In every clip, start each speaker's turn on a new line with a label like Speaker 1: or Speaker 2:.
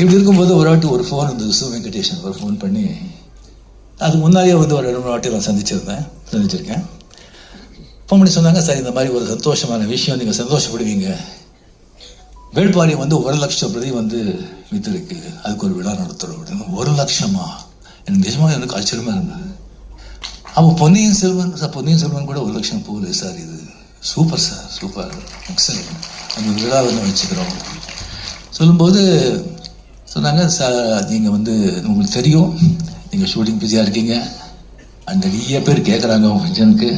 Speaker 1: இப்படி இருக்கும்போது ஒரு வாட்டி ஒரு ஃபோன் வந்து சு வெங்கடேஷன் ஒரு ஃபோன் பண்ணி அதுக்கு முன்னாடியே வந்து ஒரு ரெண்டு மூணு வாட்டி நான் சந்திச்சிருந்தேன் சந்திச்சிருக்கேன். ஃபோன் பண்ணி சொன்னாங்க சார் இந்த மாதிரி ஒரு சந்தோஷமான விஷயம் நீங்கள் சந்தோஷப்படுவீங்க. வேட்பாளையம் வந்து ஒரு லட்சம் பிரதி வந்து வித்துருக்கு அதுக்கு ஒரு விழா நடத்துகிறோம் அப்படின்னு. ஒரு லட்சமா? எனக்கு நிஜமாக எனக்கு ஆச்சரியமாக இருந்தது. அப்போ பொன்னியின் செல்வன் சார் பொன்னியின் செல்வன் கூட ஒரு லட்சம் போகுது சார் இது. Super sir super. எக்ஸலண்ட் அந்த விழா வந்து வச்சுக்கிறோம். சொல்லும்போது சொன்னாங்க சார் நீங்கள் வந்து உங்களுக்கு தெரியும். நீங்கள் ஷூட்டிங் பிஸியாக இருக்கீங்க. அண்ட் நிறைய பேர் கேட்குறாங்க உங்கள் ஃபங்க்ஷனுக்கு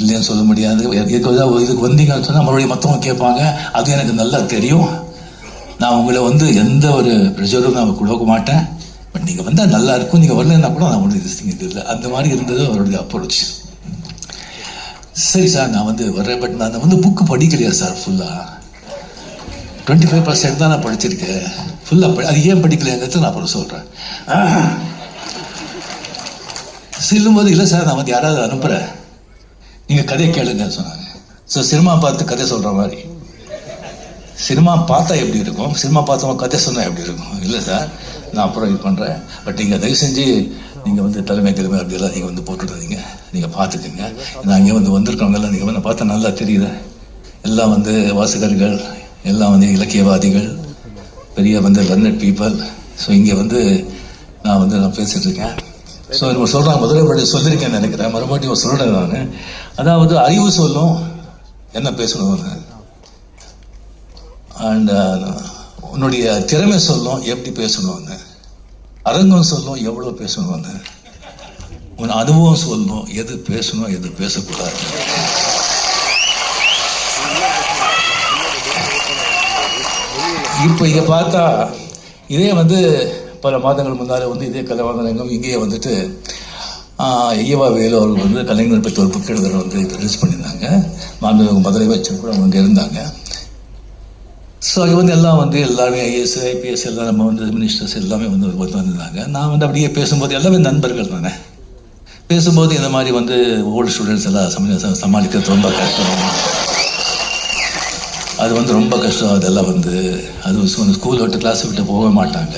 Speaker 1: இல்லைன்னு சொல்ல முடியாது. இதுக்கு இதுக்கு வந்தீங்கன்னு சொன்னால் மறுபடியும் மற்றவங்க கேட்பாங்க. அது எனக்கு நல்லா தெரியும். நான் உங்களை வந்து எந்த ஒரு ப்ரெஷரும் நான் கொடுக்க மாட்டேன். பட் நீங்கள் வந்தால் நல்லா இருக்கும். நீங்கள் வரலன்னா கூட நான் ஒன்றும் இது இது இல்லை. அந்த மாதிரி இருந்தது அவருடைய அப்ரோச் சரி சார் நான் வந்து வர்றேன். பட் நான் வந்து புக்கு படிக்கலையா சார் ஃபுல்லாக டுவெண்ட்டி ஃபைவ் பர்சன்ட் தான் நான் படிச்சிருக்கேன். ஃபுல்லாக அது ஏன் படிக்கலைங்கிறத நான் அப்புறம் சொல்கிறேன் செல்லும்போது இல்லை சார் நான் வந்து யாராவது அனுப்புகிறேன் நீங்கள் கதையை கேளுங்கன்னு சொன்னாங்க. ஸோ சினிமா பார்த்து கதை சொல்கிற மாதிரி. சினிமா பார்த்தா எப்படி இருக்கும்? சினிமா பார்த்தவங்க கதை சொன்னால் எப்படி இருக்கும்? இல்லை சார் நான் அப்புறம் இது பண்ணுறேன் பட் நீங்கள் தயவு செஞ்சு நீங்கள் வந்து தலைமை தலைமை அப்படியெல்லாம் நீங்கள் வந்து போட்டுடுறீங்க நீங்கள் பார்த்துக்குங்க. நான் இங்கே வந்து வந்திருக்கவங்கெல்லாம் நீங்கள் வந்து பார்த்தா நல்லா தெரியுது. எல்லாம் வந்து வாசகர்கள் எல்லாம் வந்து இலக்கியவாதிகள். பெரிய வந்து லர்னட் பீப்புள் ஸோ இங்கே வந்து நான் வந்து நான் பேசிட்டு இருக்கேன். ஸோ நம்ம சொல்கிறாங்க முதல்ல மறுபடியும் சொல்லியிருக்கேன் நினைக்கிறேன். மறுபடியும் சொல்கிறேன் நான். அதாவது அறிவு சொல்லும் என்ன பேசணும் அண்ட் uh, உன்னுடைய திறமை சொல்லும் எப்படி பேசணும்னு அரங்கம் சொல்லும் எவ்வளோ பேசணும்னு உன் அனுபவம் சொல்லும் எது பேசணும் எது பேசக்கூடாது? இப்போ இங்கே பார்த்தா இதே வந்து பல மாதங்கள் முன்னால் வந்து இதே கலைவாணரங்கம் இங்கேயே வந்துட்டு ஐயவா வேலு அவர்கள் வந்து கலைஞர் பற்றி ஒரு புக் எழுதுகிற வந்து ரிலீஸ் பண்ணியிருந்தாங்க. மாண்பு மதுரை வச்சு கூட அவங்க இருந்தாங்க. ஸோ அங்கே வந்து எல்லாம் வந்து எல்லாருமே ஐஏஎஸ் ஐபிஎஸ் எல்லாம் நம்ம வந்து மினிஸ்டர்ஸ் எல்லாமே வந்து வந்து வந்திருந்தாங்க. நான் வந்து அப்படியே பேசும்போது எல்லாமே நண்பர்கள் தானே. பேசும்போது இந்த மாதிரி வந்து ஓல்டு ஸ்டூடெண்ட்ஸ் எல்லாம் சமாளிக்கிறது ரொம்ப கஷ்டம். அது வந்து ரொம்ப கஷ்டம். அதெல்லாம் வந்து அது ஸ்கூல் விட்டு கிளாஸ் விட்டு போக மாட்டாங்க.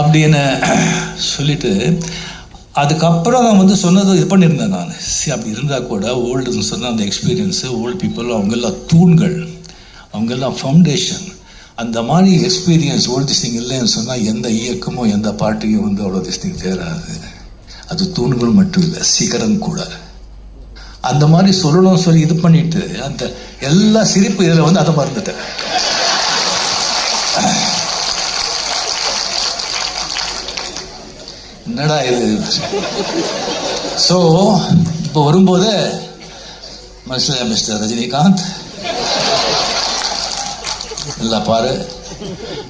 Speaker 1: அப்படின்னு சொல்லிட்டு அதுக்கப்புறம் நான் வந்து சொன்னது இது பண்ணியிருந்தேன் நான். சரி அப்படி இருந்தால் கூட ஓல்டுன்னு சொன்ன அந்த எக்ஸ்பீரியன்ஸு ஓல்டு பீப்புள் அவங்கெல்லாம் தூண்கள் அவங்கெல்லாம் ஃபவுண்டேஷன் அந்த மாதிரி எக்ஸ்பீரியன்ஸ் ஓல்டு திஸ்டிங் இல்லைன்னு சொன்னால் எந்த இயக்கமும் எந்த பாட்டியும் வந்து அவ்வளோ திஸ்டிங் தேராது அது தூண்கள் மட்டும் இல்லை சிகரம் கூட. அந்த மாதிரி சொல்லணும் சொல்லி இது பண்ணிட்டு அந்த எல்லா சிரிப்பு இதில் வந்து அதை மறந்துட்டேன். என்னடா இது? ஸோ இப்போ வரும்போது மிஸ்டர் மிஸ்டர் ரஜினிகாந்த் எல்லாம் பாரு.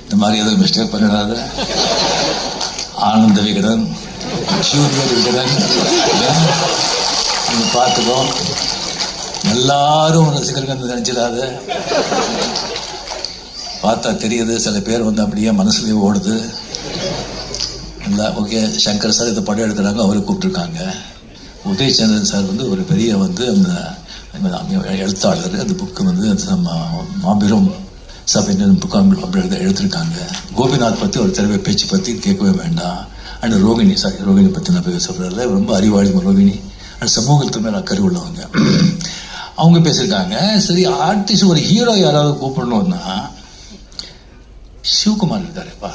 Speaker 1: இந்த மாதிரி எதுவும் மிஸ்டேக் பண்ணிடாத. ஆனந்த விகடன் ஜூனியர் விகடன் பார்த்துக்கோ. எல்லாரும் ரசிகர்கள் நினைச்சிடாத. பார்த்தா தெரியுது சில பேர் வந்து அப்படியே மனசுலேயே ஓடுது. இல்லை ஓகே சங்கர் சார் இந்த படம் எடுக்கிறாங்க அவரை கூப்பிட்ருக்காங்க உதயச்சந்திரன் சார் வந்து ஒரு பெரிய வந்து அந்த எழுத்தாளர் அந்த புக்கு வந்து நம்ம மாபெரும் சபையின் புக்கு அப்படி எழுத கோபிநாத் பற்றி ஒரு திறமை பேச்சு பற்றி கேட்கவே வேண்டாம். அண்ட் ரோகிணி சாரி ரோகிணி பற்றி நான் பேச சொல்கிறதில்ல ரொம்ப அறிவாளி ரோகிணி. அண்ட் சமூகத்துக்குமே மேலே அக்கறை உள்ளவங்க. அவங்க பேசியிருக்காங்க. சரி ஆர்டிஸ்ட் ஒரு ஹீரோ யாராவது கூப்பிடணும்னா சிவகுமார் இருக்காருப்பா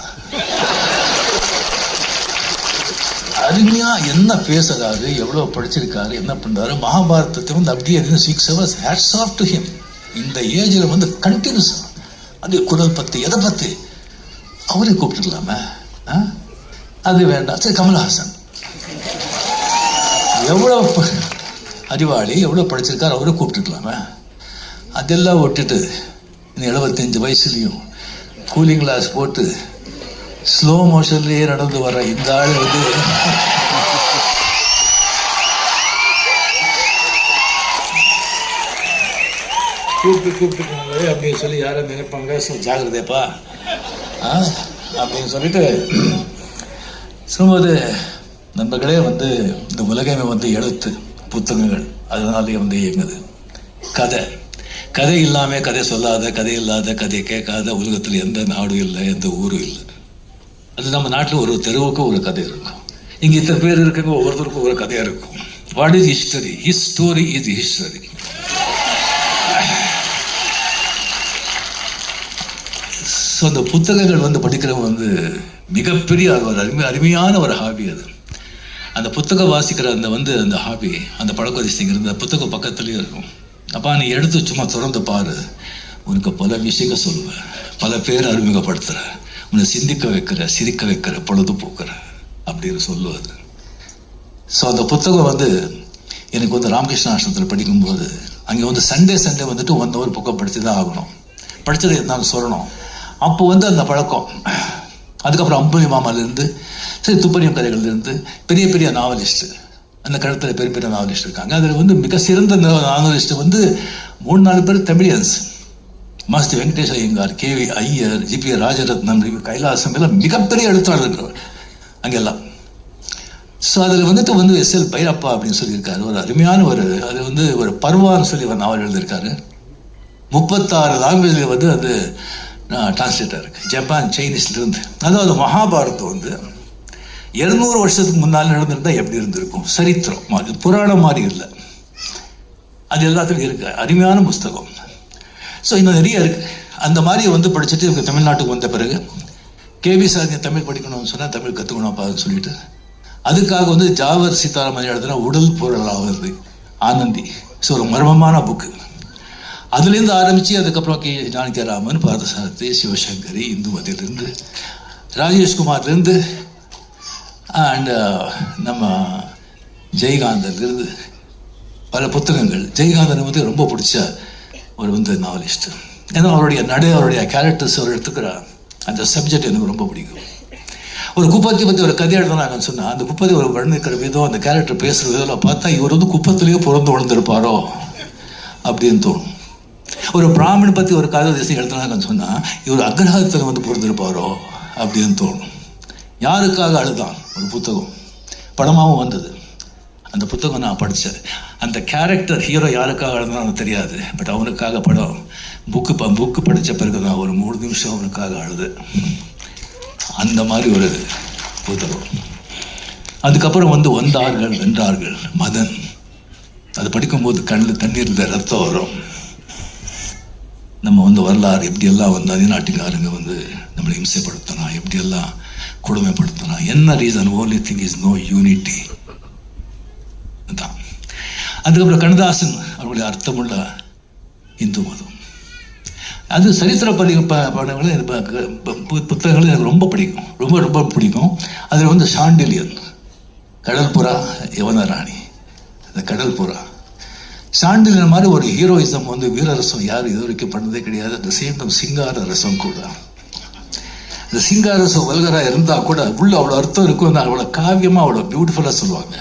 Speaker 1: அருமையா என்ன பேசுறாரு எவ்வளவு படிச்சிருக்காரு என்ன பண்றாரு மகாபாரதத்தை வந்து அப்படியே six hours hats off to him இந்த ஏஜில் வந்து கண்டினியூஸ் அது குரல் பத்து எதை பத்து? அவரே கூப்பிட்டுக்கலாமே அது வேண்டாம். சரி கமல்ஹாசன். எவ்வளோ அறிவாளி எவ்வளோ படிச்சிருக்காரு அவரை கூப்பிட்டுக்கலாமே அதெல்லாம் விட்டுட்டு இந்த எழுபத்தஞ்சு வயசுலேயும் கூலிங் கிளாஸ் போட்டு ஸ்லோ மோஷன்லேயே நடந்து வர இந்த ஆள் வந்து கூப்பிட்டு கூப்பிட்டு அப்படின்னு சொல்லி யாரும் நினைப்பாங்க. ஜாகிரதைப்பா ஆ அப்படின்னு சொல்லிட்டு சொல்லும்போது நண்பர்களே வந்து இந்த உலகமே வந்து எழுத்து. புத்தகங்கள். அதனாலே வந்து இயங்குது. கதை. கதை இல்லாமல் கதை சொல்லாத கதை இல்லாத கதையை கேட்காத உலகத்தில் எந்த நாடும் இல்லை எந்த ஊரும் இல்லை. அது நம்ம நாட்டில் ஒரு தெருவுக்கு ஒரு கதை இருக்கும். இங்கே இத்தனை பேர் இருக்காங்க ஒவ்வொருத்தருக்கும் ஒரு கதையாக இருக்கும். What is history his story is history so அந்த புத்தகங்கள் வந்து படிக்கிறவங்க வந்து மிகப்பெரிய ஒரு அருமை அருமையான ஒரு ஹாபி அது. அந்த புத்தகம் வாசிக்கிற அந்த வந்து அந்த ஹாபி அந்த பழக்கவரிசைங்கிறது அந்த புத்தகம் பக்கத்துலேயே இருக்கும். அப்பா நீ எடுத்து சும்மா திறந்து பாரு. உனக்கு பல விஷயங்கள் சொல்லுவேன். பல பேர் அறிமுகப்படுத்துகிற உன்னை சிந்திக்க வைக்கிற சிரிக்க வைக்கிற பொழுதுபோக்குற அப்படின்னு சொல்லுவது. ஸோ அந்த புத்தகம் வந்து எனக்கு வந்து ராமகிருஷ்ண ஆசிரமத்தில் படிக்கும்போது அங்கே வந்து சண்டே சண்டே வந்துட்டு ஒன் ஹவர் புக்கம் படித்து தான் ஆகணும். படித்தது இருந்தாலும் சொல்லணும். அப்போ வந்து அந்த பழக்கம். அதுக்கப்புறம் அம்புலி மாமாலேருந்து சரி துப்பறியும் கதைகள்லேருந்து பெரிய பெரிய நாவலிஸ்ட்டு அந்த கழுத்தில் பெரிய பெரிய நாவலிஸ்ட் இருக்காங்க. அதில் வந்து மிக சிறந்த நாவலிஸ்ட் வந்து மூணு நாலு பேர் Tamilians. Masti Venkatesh Iyengar K V Iyer G P Rajaratnam Kailasam எல்லாம் மிகப்பெரிய எழுத்தாளர் இருக்கிறவர். அங்கெல்லாம். ஸோ அதில் வந்துட்டு வந்து எஸ் எல் பைரப்பா அப்படின்னு சொல்லியிருக்காரு. ஒரு அருமையான ஒரு அது வந்து ஒரு பருவான்னு சொல்லி ஒரு நாவல் எழுதியிருக்காரு. முப்பத்தாறு லாங்குவேஜில் வந்து அது டிரான்ஸ்லேட்டாக இருக்குது ஜப்பான் சைனீஸ்லேருந்து அதாவது மகாபாரதம் வந்து இருநூறு வருஷத்துக்கு முன்னால் நடந்திருந்தால் எப்படி இருந்திருக்கும்? சரித்திரம் மாதிரி புராணம் மாதிரி இல்லை. அது எல்லாத்துக்கும் இருக்குது அருமையான புஸ்தகம். ஸோ இன்னும் நிறைய இருக்குது அந்த மாதிரி வந்து படிச்சுட்டு இவங்க தமிழ்நாட்டுக்கு வந்த பிறகு கேபி சாதியை தமிழ் படிக்கணும்னு சொன்னால் தமிழ் கற்றுக்கணும் கற்றுக்கணும்ப்பான்னு சொல்லிட்டு அதுக்காக வந்து ஜாவர் சீதாராமன் எழுதுனா உடல் பொருளாவது ஆனந்தி. ஸோ ஒரு மர்மமான புக்கு அதுலேருந்து ஆரம்பித்து அதுக்கப்புறம் கே ஜானகிராமன் பாரதசாரதி சிவசங்கரி இந்துமதியிலேருந்து ராஜேஷ்குமார்லேருந்து அண்ட் uh, நம்ம ஜெயகாந்தன்லேருந்து பல புத்தகங்கள். ஜெயகாந்தன் வந்து ரொம்ப பிடிச்ச ஒரு வந்து நாவலிஸ்ட் ஏன்னா அவருடைய நடை அவருடைய கேரக்டர்ஸ் அவர் எடுத்துக்கிற அந்த சப்ஜெக்ட் எனக்கு ரொம்ப பிடிக்கும். ஒரு குப்பத்தை பற்றி ஒரு கதை எழுதுனாங்கன்னு சொன்னால் அந்த குப்பத்தை ஒரு வர்ணிக்கிற விதம் அந்த கேரக்டர் பேசுகிற விதம் பார்த்தா இவர் வந்து குப்பத்திலேயே பிறந்து வளர்ந்துருப்பாரோ அப்படின்னு தோணும். ஒரு பிராமணன் பற்றி ஒரு கதை தேசம் எழுதுனாங்கன்னு சொன்னால் இவர் அக்ரஹத்தில் வந்து பொறுத்திருப்பாரோ அப்படின்னு தோணும். யாருக்காக அழுதான்? ஒரு புத்தகம். படமாகவும் வந்தது. அந்த புத்தகம் நான் படித்தேன் அந்த கேரக்டர் ஹீரோ யாருக்காக அழுதான்னு தெரியாது. பட் அவனுக்காக படம். புக்கு ப புக்கு படித்த பிறகு நான் ஒரு மூணு நிமிஷம் அவனுக்காக அழுது அந்த மாதிரி ஒரு புத்தகம். அதுக்கப்புறம் வந்து வந்தார்கள் வென்றார்கள். மதன். அது படிக்கும்போது கண்ணில் தண்ணீரில் ரத்தம் வரும். நம்ம வந்து வரலாறு எப்படியெல்லாம் வந்து அதிநாட்டுக்காரங்க வந்து நம்மளை இம்சைப்படுத்தினா எப்படியெல்லாம் கொடுமைப்படுத்தினா என்ன reason only thing is no unity தான் அதுக்கப்புறம் கண்ணதாசன் அவருடைய அர்த்தமுள்ள இந்து மதம். அது சரித்திர பதி ப- படங்கள் எனக்கு பு- எனக்கு ரொம்ப பிடிக்கும். ரொம்ப ரொம்ப பிடிக்கும். அதில் வந்து சாண்டிலியன் கடல்புறா யவனராணி. அந்த கடல்புறா. சாண்டிலியன் மாதிரி ஒரு ஹீரோயிசம் வந்து வீரரசம் யாரும் இது வரைக்கும் பண்ணதே கிடையாது. அந்த சேம் சிங்கார ரசம் கூட. இந்த சிங்காரசம் வல்கராக வல்கரா இருந்தால் கூட உள்ள அவ்வளோ அர்த்தம் இருக்கும் அவ்வளோ காவியமாக அவ்வளோ பியூட்டிஃபுல்லாக சொல்லுவாங்க.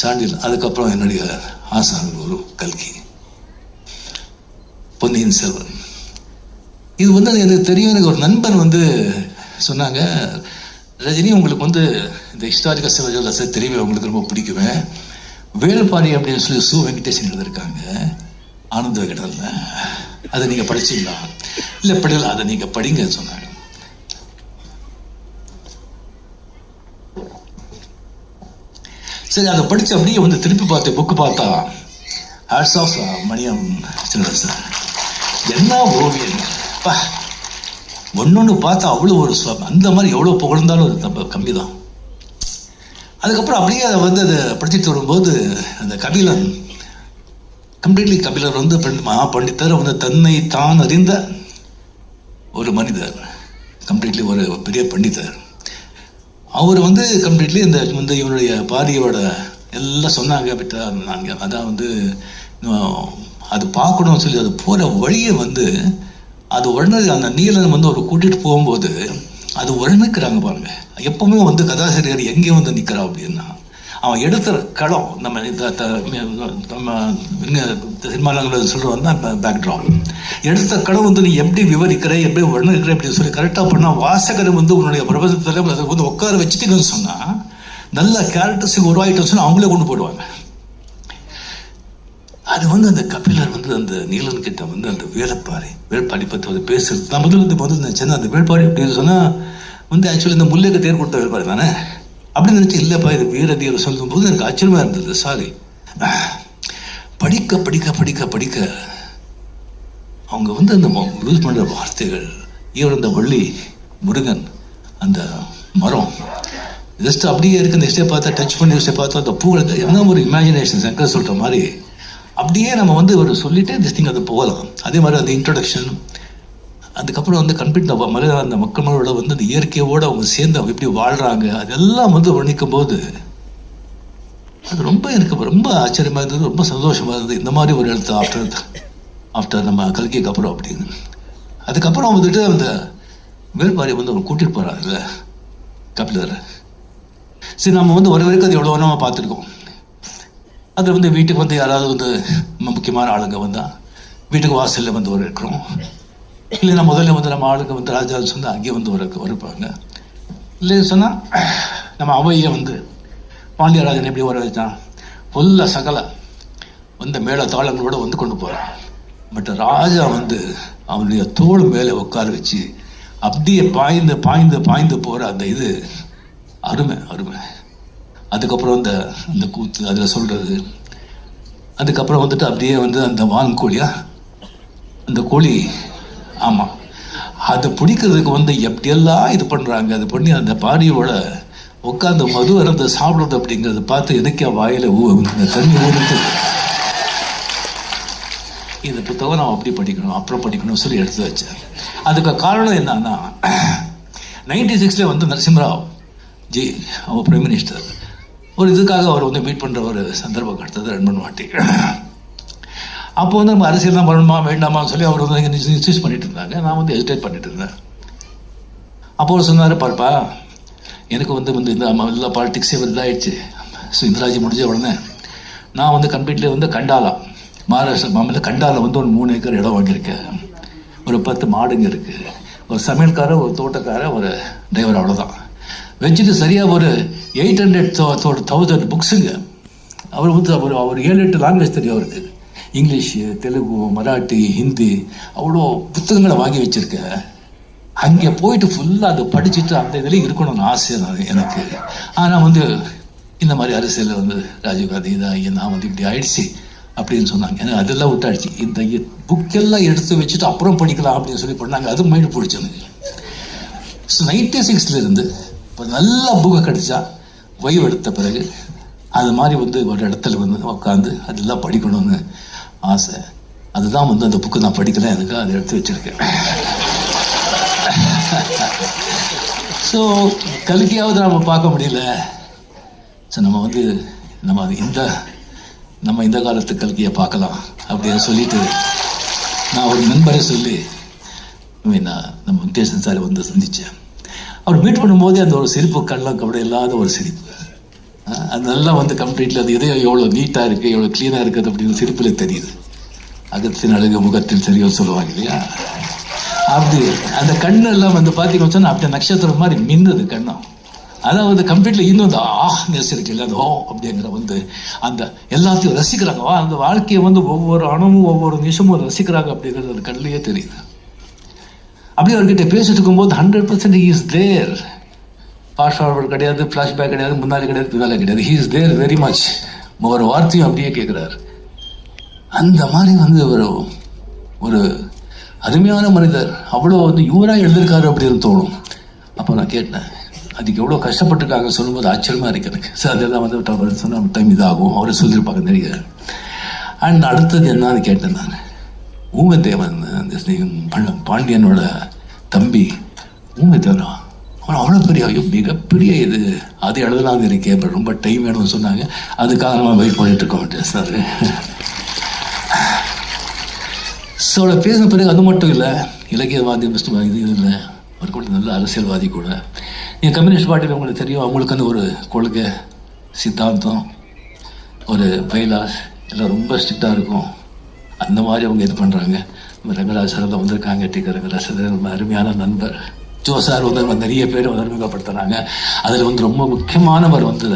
Speaker 1: சாண்டில் அதுக்கப்புறம் என்னுடைய ஆசான் குரு கல்கி. பொன்னியின் செல்வன். இது வந்து எனக்கு தெரியும். எனக்கு ஒரு நண்பன் வந்து சொன்னாங்க ரஜினி உங்களுக்கு வந்து இந்த ஹிஸ்டாரிக்கல் சிவஜோலஸை தெரியவே உங்களுக்கு ரொம்ப பிடிக்குமே. வேலுப்பாரி அப்படின்னு சொல்லி சு வெங்கடேசன் எழுதியிருக்காங்க. ஆனந்த விகடனில். அதை நீங்கள் படிச்சீங்களா? இல்லை படிக்கல அதை நீங்கள் படிங்கன்னு சொன்னாங்க. சரி அதை படிச்சு அப்படியே வந்து திருப்பி பார்த்து புக்கு பார்த்தா ஹேட்ஸ் ஆஃப் மணியம் சிலபஸ் என்ன ஓவியம்? பா ஒன்று பார்த்தா அவ்வளோ ஒரு அந்த மாதிரி எவ்வளோ புகழ்ந்தாலும் அது கம்மி தான் அதுக்கப்புறம் அப்படியே அதை வந்து அதை படிச்சுட்டு வரும்போது அந்த கபிலன் கம்ப்ளீட்லி கபிலர் வந்து மகா பண்டித்தர் வந்து தன்னை தான் அறிந்த ஒரு மனிதர் கம்ப்ளீட்லி ஒரு பெரிய பண்டிதர். அவர் வந்து கம்ப்ளீட்லி இந்த வந்து இவருடைய பாரியோட எல்லாம் சொன்னாங்க பட் நாங்கள் அதான் வந்து அது பார்க்கணும்னு சொல்லி அது போகிற வழியை வந்து அது உடனே அந்த நீலன் வந்து அவர் கூட்டிகிட்டு போகும்போது அது வர்ணிக்கிறாங்க பாருங்க. எப்பவுமே வந்து கதாசிரியர் எங்கே வந்து நிற்கிறா அப்படின்னா அவன் எடுத்த களம் நம்ம இந்த நம்ம சினிமாவில் சொல்கிறோம் தான் பேக்ட்ராப் எடுத்த களம் வந்து நீ எப்படி விவரிக்கிற எப்படி வர்ணிக்கிற அப்படின்னு சொல்லி கரெக்டாக பண்ணால் வாசகரை வந்து உன்னுடைய பிரபஞ்சத்தில் வந்து உட்கார வச்சுட்டீங்கன்னு சொன்னால் நல்ல கேரக்டர்ஸுக்கு உருவாயிட்டோம் சொன்னால் அவங்களே கொண்டு போயிடுவாங்க. அது வந்து அந்த கபிலர் வந்து அந்த நீலன் கிட்ட வந்து அந்த வேலைப்பாறை வேள்பாடி பற்றி வந்து பேசுறது. நான் முதல்ல வந்து முதல்ல நினச்சேன் அந்த வேள்பாடி அப்படின்னு சொன்னால் வந்து ஆக்சுவலி இந்த முல்லைக்கு தேர் கொடுத்த வேள்பாடி தானே? அப்படின்னு நினச்சி இல்லைப்பா இது வீரதீர சொல்லும்போது எனக்கு ஆச்சரியமாக இருந்தது சாரி படிக்க படிக்க படிக்க படிக்க அவங்க வந்து அந்த யூஸ் பண்ணுற வார்த்தைகள் இவர் அந்த வள்ளி முருகன் அந்த மரம் ஜஸ்ட் அப்படியே இருக்கு இந்த ஸ்டே பார்த்தா டச் பண்ணி ஸ்டே பார்த்தா அந்த பூ என்ன ஒரு இமேஜினேஷன் சங்கர் சொல்கிற மாதிரி அப்படியே நம்ம வந்து ஒரு சொல்லிட்டே திஸ் திங் அது போகலாம். அதே மாதிரி அந்த இன்ட்ரடக்ஷன் அதுக்கப்புறம் வந்து கம்ப்ளீட் நம்ம மனித அந்த மக்களோட வந்து அந்த இயற்கையோடு அவங்க சேர்ந்து அவங்க எப்படி வாழ்கிறாங்க அதெல்லாம் வந்து வர்ணிக்கும் போது அது ரொம்ப எனக்கு ரொம்ப ஆச்சரியமாக இருந்தது ரொம்ப சந்தோஷமாக இருந்தது. இந்த மாதிரி ஒரு எழுத்து ஆஃப்டர் ஆஃப்டர் நம்ம கல்கிக்கு அப்புறம் அப்படின்னு. அதுக்கப்புறம் வந்துட்டு அந்த வேல்பாரி வந்து அவங்க கூட்டிகிட்டு போகிறாருல்ல கபிலரை. சரி நம்ம வந்து ஒரு வரைக்கும் அது எவ்வளோ நம்ம பார்த்துருக்கோம்? அங்கே வந்து வீட்டுக்கு வந்து யாராவது வந்து முக்கியமான ஆளுங்க வந்தால் வீட்டுக்கு வாசலில் வந்து ஒரு இருக்கிறோம். இல்லைன்னா முதல்ல வந்து நம்ம ஆளுங்க வந்து ராஜா சொன்னால் அங்கேயே வந்து ஒரு இருப்பாங்க இல்லை சொன்னால் நம்ம அவையை வந்து பாண்டியராஜன் எப்படி வர வச்சான்? ஃபுல்லாக சகல வந்து மேல தாளங்களோட வந்து கொண்டு போகிறான் பட் ராஜா வந்து அவனுடைய தோள் மேலே உட்கார வச்சு அப்படியே பாய்ந்து பாய்ந்து பாய்ந்து போகிற அந்த இது அருமை அருமை. அதுக்கப்புறம் அந்த அந்த கூத்து அதில் சொல்கிறது அதுக்கப்புறம் வந்துட்டு அப்படியே வந்து அந்த வான்கோழியா அந்த கோழி ஆமாம் அதை பிடிக்கிறதுக்கு வந்து எப்படியெல்லாம் இது பண்ணுறாங்க அது பண்ணி அந்த பாடியோட உட்காந்து மது இறந்து சாப்பிட்றது அப்படிங்கிறத பார்த்து எனக்கே வாயில் ஊ இந்த தண்ணி ஊறிட்டு இந்த புத்தகம் நான் அப்படி படிக்கணும் அப்புறம் படிக்கணும்னு சொல்லி எடுத்து வச்சேன். அதுக்கு காரணம் என்னன்னா நைன்டி சிக்ஸில் வந்து நரசிம்மராவ் ஜி அவர் பிரைம் மினிஸ்டர் ஒரு இதுக்காக அவர் வந்து மீட் பண்ணுற ஒரு சந்தர்ப்பம் கிடைத்தது ரெண்டு பண்ணுவாட்டி வாட்டி. அப்போ வந்து நம்ம அரசியல் தான் பண்ணணுமா வேண்டாமான்னு சொல்லி அவர் வந்து இன்சூஸ் பண்ணிட்டு இருந்தாங்க. நான் வந்து ஹெசிடேட் பண்ணிட்டு இருந்தேன். அப்போ அவர் சொன்னார் பார்ப்பா எனக்கு வந்து வந்து இந்த எல்லா பாலிட்டிக்ஸே வந்து இதாகிடுச்சு ஸோ இந்திராஜி முடிஞ்ச உடனே நான் வந்து கம்ப்ளீட்லி வந்து கண்டாலா மகாராஷ்டிரா மாநில கண்டால வந்து ஒரு மூணு ஏக்கர் இடம் வாங்கியிருக்கேன். ஒரு பத்து மாடுங்க இருக்குது ஒரு சமையல்காரர் ஒரு தோட்டக்காரர் ஒரு டிரைவர் அவ்வளோதான் வச்சுட்டு சரியாக ஒரு எயிட் ஹண்ட்ரட் தௌசண்ட் புக்ஸுங்க அவர் வந்து அவர் அவர் ஏழு எட்டு லாங்குவேஜ் தெரியும் அவருக்கு. இங்கிலீஷு தெலுங்கு மராட்டி ஹிந்தி அவ்வளோ புத்தகங்களை வாங்கி வச்சுருக்க. அங்கே போயிட்டு ஃபுல்லாக அதை படிச்சுட்டு அந்த இதில் இருக்கணும்னு ஆசை நான் எனக்கு. ஆனால் வந்து இந்த மாதிரி அரசியலில் வந்து ராஜீவ்காந்தி இதாக நான் வந்து இப்படி ஆயிடுச்சு அப்படின்னு சொன்னாங்க. எனக்கு அதெல்லாம் விட்டாடுச்சு இந்த புக்கெல்லாம் எடுத்து வச்சுட்டு அப்புறம் படிக்கலாம் அப்படின்னு சொல்லி பண்ணாங்க. அது மைண்டு பிடிச்சது ஸோ நைன்டி சிக்ஸ்லேருந்து இப்போ நல்ல புக்கை கிடைச்சா ஓய்வு எடுத்த பிறகு அது மாதிரி வந்து ஒரு இடத்துல வந்து உட்காந்து அதெல்லாம் படிக்கணும்னு ஆசை. அதுதான் வந்து அந்த புக்கு நான் படிக்கல எனக்கு அதை எடுத்து வச்சுருக்கேன். ஸோ கல்கியாவது நம்ம பார்க்க முடியல. ஸோ நம்ம வந்து நம்ம இந்த நம்ம இந்த காலத்து கல்கியை பார்க்கலாம் அப்படின்னு சொல்லிட்டு நான் ஒரு நண்பரை சொல்லி நான் நம்ம வெங்கடேசன் சார் வந்து சந்தித்தேன் அவர் மீட் பண்ணும்போதே அந்த ஒரு சிரிப்பு கண்ணில் கபடி இல்லாத ஒரு சிரிப்பு. அது நல்லா வந்து கம்ப்ளீட்லி அது இதயம் எவ்வளோ நீட்டாக இருக்குது எவ்வளோ க்ளீனாக இருக்குது அப்படின்னு சிரிப்பில் தெரியுது. அகத்தின் அழகு முகத்தில் தெரியும் சொல்லுவாங்க இல்லையா? அப்படி அந்த கண்ணெல்லாம் வந்து பார்த்தீங்கன்னு சொன்னால் அப்படியே நட்சத்திரம் மாதிரி மின்னுது கண்ணம். அதான் வந்து கம்ப்ளீட்லி இன்னும் அந்த ஆஹ் நெசிருக்கு இல்லை அந்த ஓ அப்படிங்கிற வந்து அந்த எல்லாத்தையும் ரசிக்கிறாங்க. அந்த வாழ்க்கையை வந்து ஒவ்வொரு அணுவும் ஒவ்வொரு நிமிஷமும் ரசிக்கிறாங்க அப்படிங்கிறது அந்த கண்ணிலேயே தெரியுது. அப்படியே அவர்கிட்ட பேசிட்டு இருக்கும்போது hundred percent is there past forward கிடையாது ஃப்ளாஷ்பேக் கிடையாது முன்னாடி கிடையாது பின்னாலே கிடையாது. He is there very much ஒரு வார்த்தையும் அப்படியே கேட்குறாரு அந்த மாதிரி வந்து ஒரு ஒரு அருமையான மனிதர். அவ்வளோ வந்து யூராக எழுதியிருக்காரு அப்படின்னு தோணும். அப்போ நான் கேட்டேன் அதுக்கு எவ்வளோ கஷ்டப்பட்டுருக்காங்க? சொல்லும்போது ஆச்சரியமாக இருக்கு எனக்கு. சார் அதெல்லாம் வந்து சொன்ன டைம் இதாகும். அவரை சொல்லியிருப்பாங்க நிறைய அண்ட் அடுத்தது என்னன்னு கேட்டேன் நான். ஊமத்தேவன் அந்த பாண்டியனோட தம்பி ஊமத்தேவனா அவன் அவ்வளோ பெரிய ஐயோ மிகப்பெரிய இது. அது எழுதலாம்னு இருக்கேன் இப்போ ரொம்ப டைம் வேணும்னு சொன்னாங்க. அதுக்காக நம்ம வெயிட் பண்ணிட்டு இருக்கோம் சார் ஸோ அவளை பேசின பிறகு அது மட்டும் இல்லை இலக்கியவாதி பெஸ்ட் இது இல்லை. அவர் கூட நல்ல அரசியல்வாதி கூட. நீங்கள் கம்யூனிஸ்ட் பார்ட்டியில் உங்களுக்கு தெரியும் அவங்களுக்குன்னு ஒரு கொள்கை சித்தாந்தம் ஒரு பைலாஸ் எல்லாம் ரொம்ப ஸ்ட்ரிக்டாக இருக்கும். அந்த மாதிரி அவங்க இது பண்ணுறாங்க ரங்கராஜ் சார் வந்திருக்காங்க டிக்க ரங்கராஜ் சார் அருமையான நண்பர். ஜோ சார் வந்து நிறைய பேர் வந்து அறிமுகப்படுத்துகிறாங்க அதில் வந்து ரொம்ப முக்கியமானவர் வந்து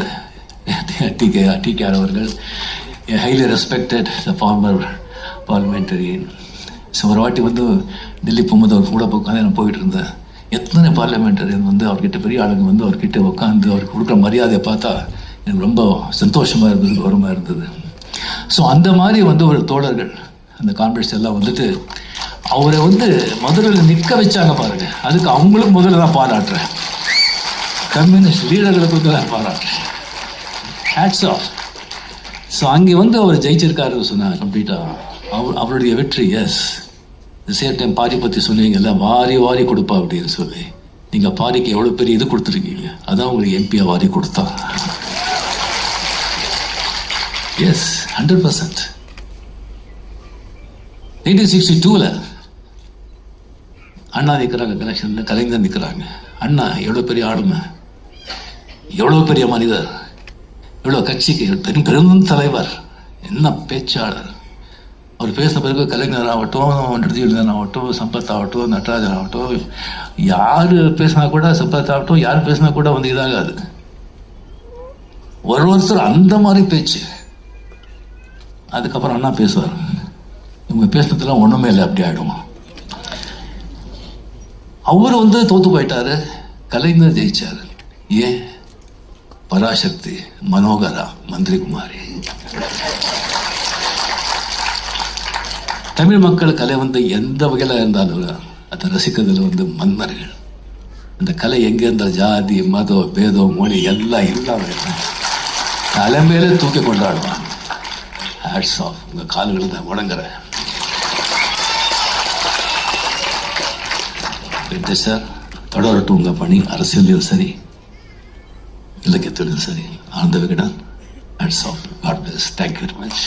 Speaker 1: T TKR TKR. Highly respected the former parliamentarian so ஒரு வாட்டி வந்து டெல்லி போகும்போது அவர் கூட உட்காந்து நான் போயிட்டு இருந்தேன். எத்தனை பார்லிமெண்டரியன் வந்து அவர்கிட்ட பெரிய ஆளுங்க வந்து அவர்கிட்ட உட்காந்து அவருக்கு கொடுக்குற மரியாதையை பார்த்தா எனக்கு ரொம்ப சந்தோஷமாக இருந்தது கௌரவமாக இருந்தது. ஸோ அந்த மாதிரி வந்து ஒரு தோழர்கள் அந்த கான்ஃபரன்ஸ் எல்லாம் வந்துட்டு அவரை வந்து மதுரையில் நிற்க வச்சாங்க பாருங்கள் அதுக்கு அவங்களும் முதல்ல நான் பாராட்டுறேன். கம்யூனிஸ்ட் லீடர்களுக்கு வந்து நான் பாராட்டுறேன். ஹேட்ஸ் ஆஃப் ஸோ அங்கே வந்து அவர் ஜெயிச்சிருக்காரு சொன்னார் கம்ப்ளீட்டாக அவர் அவருடைய வெற்றி எஸ் சேம் டைம் பாரி பற்றி சொன்னீங்கல்ல வாரி வாரி கொடுப்பா அப்படின்னு சொல்லி. நீங்கள் பாரிக்கு எவ்வளோ பெரிய இது கொடுத்துருக்கீங்க? அதான் உங்களுக்கு எம்பியாக வாரி கொடுத்தா. Yes hundred percent nineteen sixty டூவில் அண்ணா நிற்கிறாங்க கலெக்ஷனில் கலைஞர் நிற்கிறாங்க அண்ணா எவ்வளோ பெரிய ஆளுமை எவ்வளோ பெரிய மனிதர்? எவ்வளோ கட்சிக்கு பெரும் பெரும் தலைவர். என்ன பேச்சாளர்? அவர் பேசின பிறகு கலைஞர் ஆகட்டும் நிறுத்திவில்தன் ஆகட்டும் சம்பத் ஆகட்டும் நடராஜன் ஆகட்டும் யார் பேசினா கூட சம்பத் ஆகட்டும் யார் பேசினா கூட வந்து இதாகாது. ஒரு ஒருத்தர் அந்த மாதிரி பேச்சு. அதுக்கப்புறம் அண்ணா பேசுவார். இவங்க பேசுனதுலாம் ஒன்றுமே இல்லை அப்படி ஆகிடும் அவர் வந்து தோத்து போயிட்டாரு கலைஞர் ஜெயிச்சாரு. ஏன் பராசக்தி மனோகரா மந்திரி குமாரி தமிழ் மக்கள் கலை வந்து எந்த வகையில் இருந்தாலும் அதை ரசிக்கிறதுல வந்து மன்னர்கள். அந்த கலை எங்கே இருந்தால் ஜாதி மதம் பேதம் மொழி எல்லாம் இல்லாமல் தலைமையில தூக்கி கொண்டாடுவான் ஹேட்ஸ் ஆஃப் உங்கள் கால்களை தான் வணங்குறேன் வெற்றி சார். தொடரட்டும் உங்கள் பணி அரசியலையும் சரி இலக்கியத்திலும் சரி. Ananda Vikatan and of God bless thank you very much